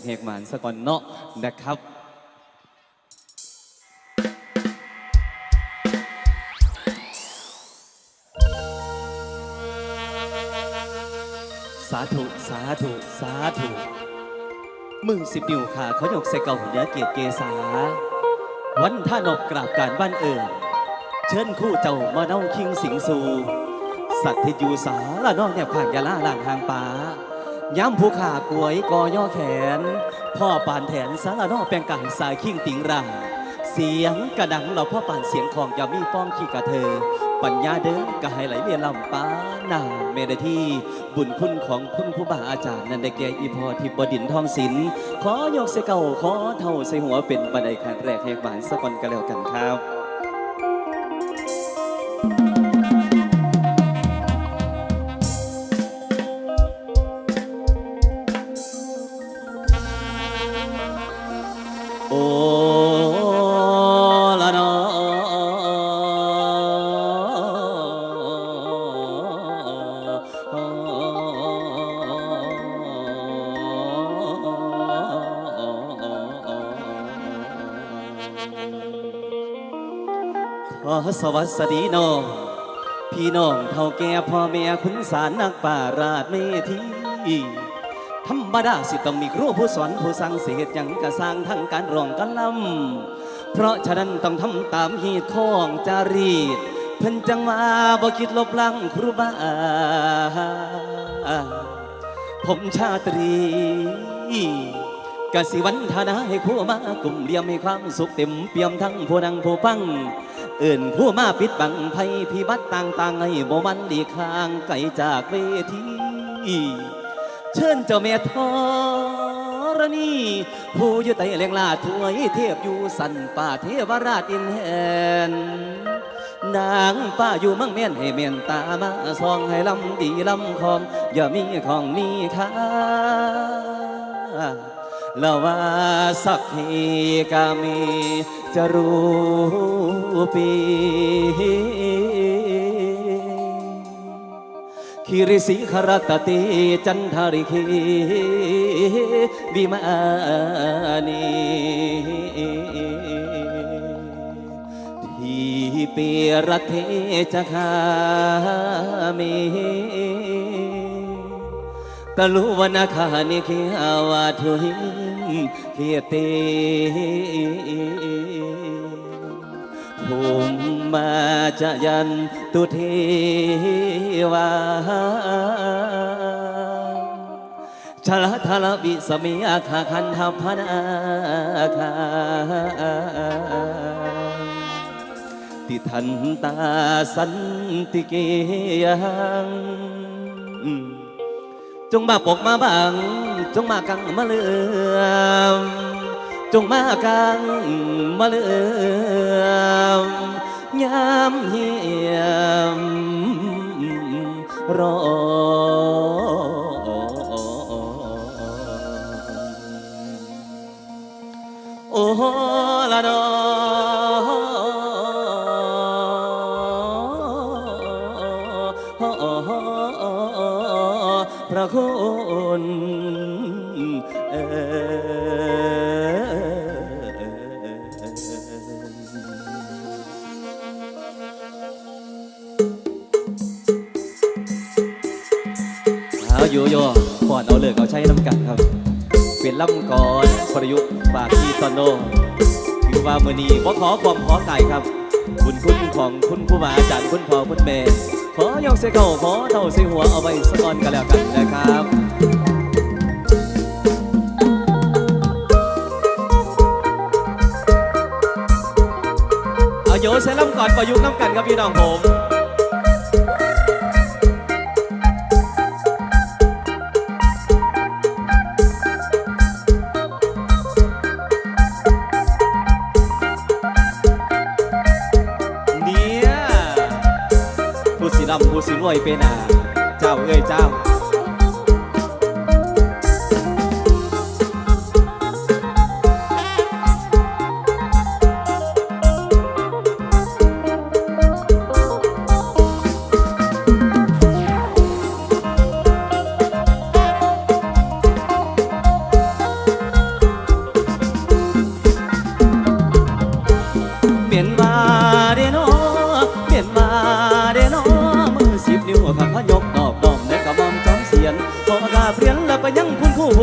กแหกมานสะก่อนเนาะนะครับสาธุ สาธุ สาธุมือสิบนิ้วขาเขายกใส่เก่าเหนือเกียรติเกษา วันท่านอกกราบการบ้านเอิญเชิญคู่เจ้ามาเน่าคิงสิงสู สัตว์ที่อยู่สาละนอกแนวข้างยาล่าล่างหางป่า ย้ำผู้ขากวยกอย่อแขน พ่อปานแถนสารนอแปลงกายสายคิงติงรัง เสียงกระดังเราพ่อปานเสียงของยามีป้องขี้กระเธอ ปัญญาเดินก็ให้ไหลเรียลำป้าหนาเมดที่บุญคุณของคุณผู้บาอาจารย์ นันได้แก่อีพอทิบดินทองศิลป์ขอยกเสเก่าขอเท่าใส่หัวเป็นบันไดขั้นแรกแหกบานสะก่อนกันแล้วกันครับ โอละนอขอสวัสดีน้องพี่น้องเท่าแก่พ่อแม่คุณสารนักป่าราชเมธี ธรรมดาสิต้องมีครูผู้สอนผู้สั่งเสียหยังกระสร้างทั้งการร้องกันลำเพราะฉะนั้นต้องทำตามเหตุของจารีตเพิ่นจังมาบ่คิดลบหลังครูบาผมชาตรีกสิวันธนาให้ผู้มากลุ่มเลียมให้ความสุขเต็มเปี่ยมทั้งผู้นังผู้ฟังเอื่นผู้มาปิดบังภัยพิบัติต่างๆให้บ่มันดีข้างไกลจากเวที เชิญเจ้าแม่ธรณีผู้อยู่ใต้แหลงลาถวยเทพอยู่สันป่าเทวราชอินแหนนางป้าอยู่มืองเมียนให้เมียนตามาซองให้ลำดีลำคองอย่ามีของมีค่าแล้วว่าสักทีกามีจะรู้ปี คิริสิขรตติจันทาริคีวิมานีทีเปรเทจคามีตะลุวนาคานิคิอาวาทุหิมเคียเต ภูมิมาจะยันตุเทวาชลทลวิสมิอาคาคันทัพนาคาติทันตาสันติเกยังจงมาปกมาบัง จงมากังมาเลือม จงมากังมาเลื่อมยามเหียมรอ เอาอยู่โยก่อนเอาเลิกเอาใช้น้ำกันครับ เป็นล่ำก่อนประยุกต์ฝากที่ตอนโนถือว่ามือนีบ่ขอความขอไก่ครับ บุญคุณของคุณผู้บาอาจารย์คุณพ่อคุณแม่ขอยกเสเก่าขอเท่าเสหัวเอาไว้สกอนกันแล้วกันนะครับเอาโยเซล่ำก่อนประยุกต์น้ำกันครับพี่น้องผม ลำผู้สิรวยเป็นอ่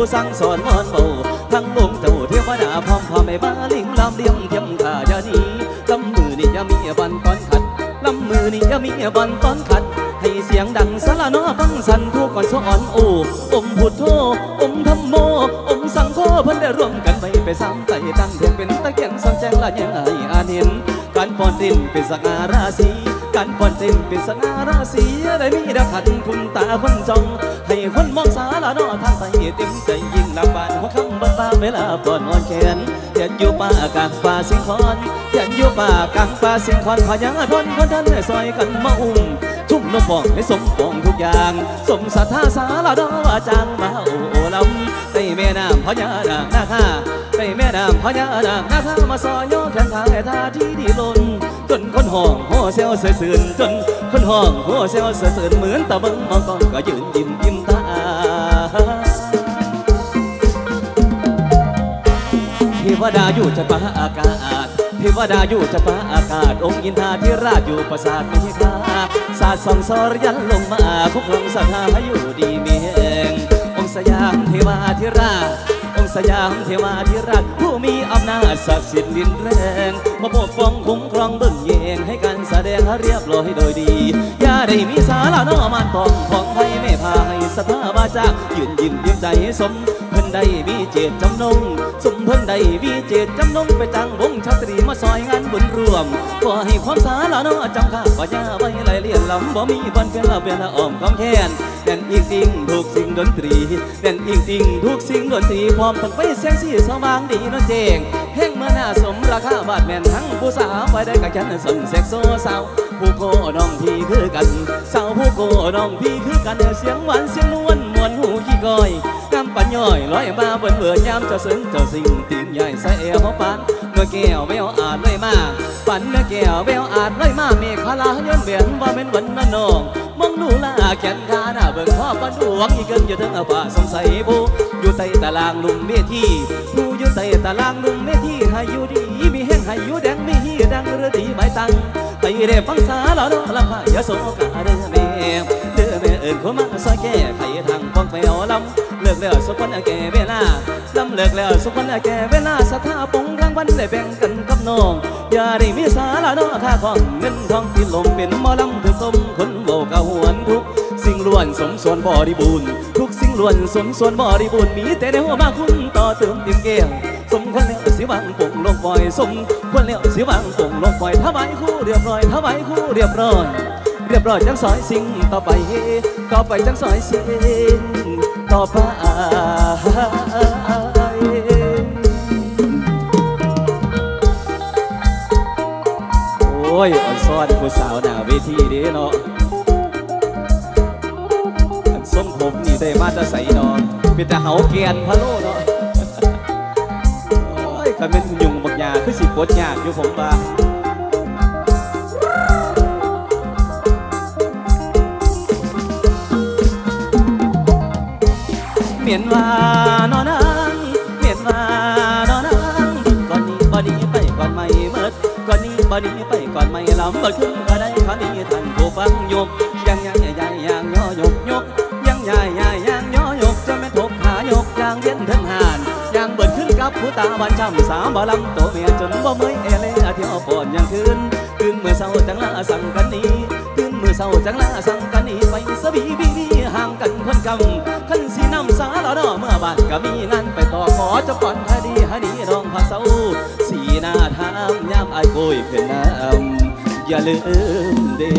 ผู้สั่งสอนมอนเบาทั้งองค์เจ้าเทวดาพร้อมพ่อแม่บาลิงลำเลี้ยมเทียมข้าอย่านี้ลำมือนี่อย่ามีบันตอนขัดลำมือนี่อย่ามีบันตอนขัด ให้เสียงดังสละนอฟังสันผู้ก่อนสอนโอ้อมพุทโธอมธรรมโมอมสังโฆเพิ่นได้ร่วมกันไปไปสามไต่ตั้งเทียงเป็นตะเกียงสังแจงละยังไงอาเห็นการป้อนเต้นเป็นสง่าราศี การปอนเต้นเป็นสง่าราศีได้มีดักขันคุณตาคนจอง ให้คนมองสาละนอทางไปเต็มใจยิ่งลำบานหัวคำบัดตาเวลาปอนอ่อนแขนเทียนอยู่ป่ากลางป่าสิงคอนเทียนอยู่ป่ากลางป่าสิงคอนพญาทนคนท่านได้ซอยกันมาอุ้มทุ่มนกปองให้สมปองทุกอย่าง สมศรัทธาสาละดอว่าจางมาโอโอลำในแม่น้ำพญานาคนาคาในแม่น้ำพญานาคนาคามาซอยย่อแขนขาให้ท่าที่ดีล้น จนคนห้องโห่เซลเสือสื่นจนคนห้องโห่เซลเสือสื่นเหมือนตะเบิงมองกองก็ยืนยิ้มยิ้มตาเทวดาอยู่จะปาอากาศเทวดาอยู่จะปาอากาศ องค์อินทราธิราชอยู่ปราสาทเมฆาศาสตร์ส่องสรยันลงมาคุกครองศรัทธาอยู่ดีมีแหงองค์สยามเทวาธิราช สยามเทวาธิราชผู้มีอำนาจศักดิ์สิทธิ์ลินแรง มาปกป้องคุ้มครองเบื้องเยงให้การแสดงเรียบร้อยโดยดี อย่าได้มีสาระนอมันตองของไทยไม่พาให้สถาบาจายืนยิ้มยิ้มใจสม เพิ่นได้มีเจตจำนงสมเพิ่นได้มีเจตจำนงไปจังวงชาตรีมาซอยงานบุญรวมขอให้ความสาระนอจำข้าว่าย่าไว้ไหลเลียนลำบ่มีบอนเพื่อนละเพื่อนละอ้อมคำแค้นแด่นอีกสิ่งทุกสิ่งดนตรีแด่นอีกสิ่งทุกสิ่งดนตรีพร้อมทั้งไปเสียงสีสว่างดีนนเจงเพ่งเมื่อหน้าสมราคาบาทแม่นทั้งผู้สาวไปได้กับฉันสมเซ็กโซสาวผู้โคน้องพี่คือกันสาวผู้โคน้องพี่คือกันเสียงหวานเสียงนวล มวนหูขี้ก้อยกำปัญย่อยลอยมาเบิ่นเบื่อยามเจ้าซึ้งเจ้าสิ่งติ่งใหญ่ใส่เอวหัวปานเมื่อแก้วแววอาจเลยมาปันเมื่อแก้วแววอาจเลยมาเมฆลาย้อนเบียนว่าเป็นวันนั้นน้องมองดูลาแขนขาหน้าเบิ่งพ่อปันดวงอีเกินอยู่ถึงอาป่าสงสัยบูอยู่ใต้ตารางลุมเมทีผู้อยู่ใต้ตารางลุมเมทีให้อยู่ดีมีแห้งให้อยู่แดงมีฮีดังเรือดีใบตังไปเด้ฟังสาลอดอลำพายโสกาเด้อแม่เด้ อแม่เอิญเขามาซอยแก้ไขทางป้องไปเอาลำเลิกแล้วสุขวันแก่เวลาลำเลิกแล้วสุขวันแก่เวลาสถาปงรางวัลได้แบ่งกันกับน้อง อย่าได้มีสาระนาะค่าของเงินทองที่ลมเป็นมอลำถือสมคนโบกหวนทุก สิ่งล้วนสมส่วนบริบูรณ์ทุกสิ่งล้วนสมส่วนบริบูรณ์มีแต่ในหัวมาคุณต่อเติมเต็มแก้วสมควรแล้วสิวังปงลงปล่อยสมควรแล้วสิวังปงลงปล่อยถ้าไว้คู่เรียบร้อยถ้าไว้คู่เรียบร้อย เรียบร้อยจังสอยสิ่งต่อไปต่อไปจังสอยสิ่งต่อไปโอ้ยอ่อนซ้อนผู้สาวหน้าเวทีเด้เนาะอันทรงผมนี่ได้มาจะใส่นอนเป็นแต่เหาเกียนพะโลเนาะโอ้ยคันเป็นยุงบักยาคือสิปวดยากอยู่ผมว่า นว่านอนนังเมียนว่านอนนังก่อนนี้บ่ดีไปก่อนไม่เมิดก่อนนี้บ่ดีไปก่อนไม่ลำบ่ขึ้นก็ได้ขอนี้ท่านผู้ฟังยกยังยังยังยังยังย่อยกยกยังยังยังยังย่อยกจะไม่ทบหายกยางเวียนถึงหานยางเบิดขึ้นกับผู้ตาวันช้ำสาวบ่ลำตัวเมียจนบ่เมื่อยเอเล่เที่ยวปอนยังคืนคืนเมื่อเศร้าจังละสังกันนี้คืนเมื่อเศร้าจังละสังกันนี้ บ้านก็มีงานไปต่อขอเจะก่อนคดีฮดีน้องพักเศร้าสีหน้าทามยามอายโกยขึ้นน้ำอย่าลืมเด้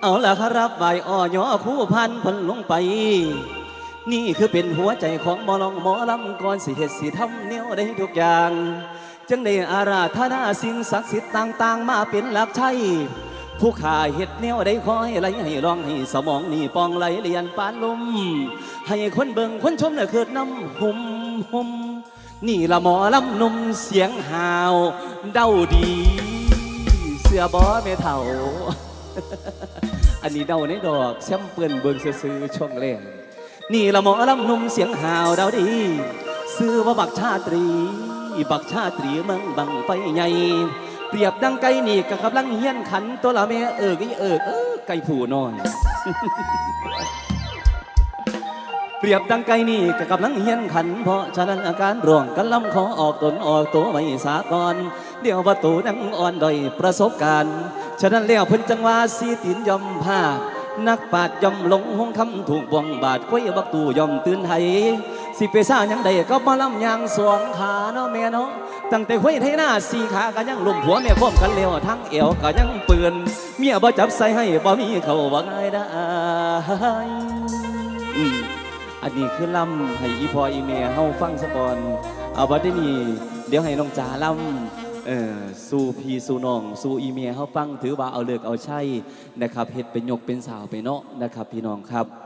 เอาละครับใบอ้อยอคู่พันพันลงไป นี่คือเป็นหัวใจของมอลองหมอลำก่อนสิเหตุสิทำเนียได้ทุกอย่างจึงได้อาราธนาสิ่งศักดิ์สิทธิ์ต่าง ๆ มาเป็นหลักใช้ ผู้ขาเห็ดแนวได้คอยไหลให้ร้องให้สมองนี่ปองไหลเลียนปานลม ให้คนเบิ่งคนชมเน่ะเกิดน้ำหุมหุมนี่ละหมอลำนุ่มเสียงหาวเด้าดี เสื้อบอเมเท่าอันนี้เดาในดอกแซมเปิลเบิงซื้อช่วงแรกนี่ละหมอลำนุ่มเสียงหาวเดาดี ซื้อว่าบักชาตรี บักชาตรีเมืองบังไฟใหญ่ เปรียบดังไก่นี่กับกำลังเฮียนขันตัวละแม่เอิกอีเอิกเออไก่ผูน้อย เปรียบดังไก่นี่กับกำลังเฮียนขัน เพราะฉะนั้นอาการร่วงกันลำขอออกตนออกตัวไว้สากอน เดี๋ยวประตูนังอ่อนดอยประสบการณ์ ฉะนั้นแล้วเพิ่นจังว่าสีตินยอมพา นักปาดย่อมหลงห้องคำถูกบ่วงบาดควยบักตูย่อมตื่นไทยสิไปซ่ายังใดก็มาลำยางสวงขาเนาะแม่เนาะตั้งแต่ห้วยไทยหน้าสี่ขาก็ยังลุมผัวเมียพร้อมกันแล้วทั้งเอวก็ยังเปือนเมียบ่จับใส่ให้บ่มีเขาว่าง่ายได้อืมอันนี้คือลำให้อีพออีเมียเฮาฟังสะก่อนเอาบัดนี้เดี๋ยวให้น้องจ๋าลำ เออสู่พี่สู่น้อง สู่อีเมียเฮาฟังถือว่าเอาเลือกเอาใช่นะครับเฮ็ดเป็นยกเป็นสาวไปเนาะนะครับพี่น้องครับ